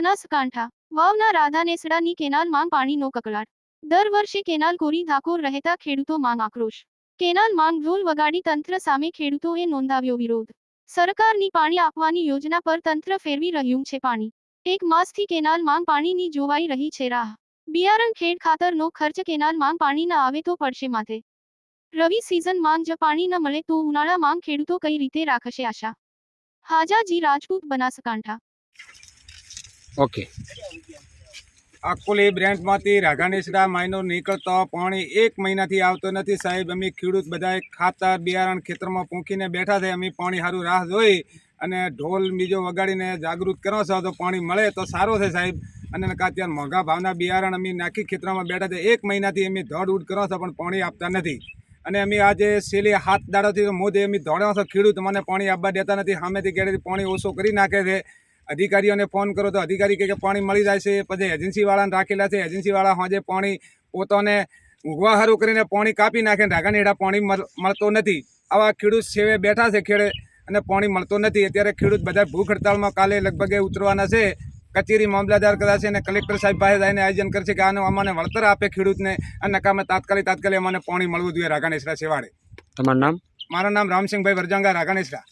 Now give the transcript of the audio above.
બનાસકાંઠા વાવના રાધાનેસડાની કેનાલમાં પાણીનો કકળાટ. દર વર્ષે કેનાલ કોરી ધાકોર રહેતા ખેડૂતો માંગ આક્રોશ. કેનાલ માંગ ઢોલ વગાડી તંત્ર સામે ખેડૂતોએ નોંધાવ્યો વિરોધ. સરકારની પાણી આપવાની યોજના પર તંત્ર ફેરવી રહ્યું છે પાણી. એક માસથી કેનાલ માંગ પાણીની જોવાઈ રહી છે રાહ. બિયારણ ખેડ ખાતરનો ખર્ચ કેનાલ માંગ પાણી ના આવે તો પડશે માથે. રવિ સિઝન માંગ જ પાણી ન મળે તો ઉનાળા માંગ ખેડૂતો કઈ રીતે રાખશે આશા? હાજાજી રાજપૂત, બનાસકાંઠા. ઓકે. અકોલી બ્રાન્ચમાંથી રાઘાનેસડા માઇનો નીકળતો, પાણી એક મહિનાથી આવતો નથી સાહેબ. અમે ખેડૂત બધાએ ખાતર, બિયારણ ખેતરમાં પૂંખીને બેઠા છે. અમે પાણી સારું રાહ જોઈ અને ઢોલ બીજો વગાડીને જાગૃત કરો છો. તો પાણી મળે તો સારો છે સાહેબ. અને અત્યારે મોંઘા ભાવના બિયારણ અમે નાખી ખેતરમાં બેઠા છે. એક મહિનાથી અમે ધોડ ઉડ કરો છો, પણ પાણી આપતા નથી. અને અમે આજે છેલ્લી હાથ દાડોથી મોદે અમે ધોડ્યા છો. ખેડૂત મને પાણી આપવા દેતા નથી. સામેથી ક્યારેથી પાણી ઓછો કરી નાખે છે. અધિકારીઓને ફોન કરો તો અધિકારી કહે કે પાણી મળી જાય છે. પછી એજન્સીવાળાને રાખેલા છે. એજન્સીવાળા સાંજે પાણી પોતાને ઊંઘવા હારું કરીને પાણી કાપી નાખે ને રાગાની પાણી મળ- મળતો નથી. આવા ખેડૂત સેવે બેઠા છે ખેડે અને પાણી મળતો નથી. અત્યારે ખેડૂત બધા ભૂખ હડતાળમાં કાલે લગભગ ઉતરવાના છે. કચેરી મામલતદાર કદાચ અને કલેક્ટર સાહેબ પાસે જઈને આયોજન કરશે કે આનું અમને વળતર આપે ખેડૂતને અને નકામે તાત્કાલિક તાત્કાલિક અમને પાણી મળવું જોઈએ રાગાનેસરા સેવાડે તમારું નામ? મારું નામ રામસિંહભાઈ વરજાંગા રાગાનેસરા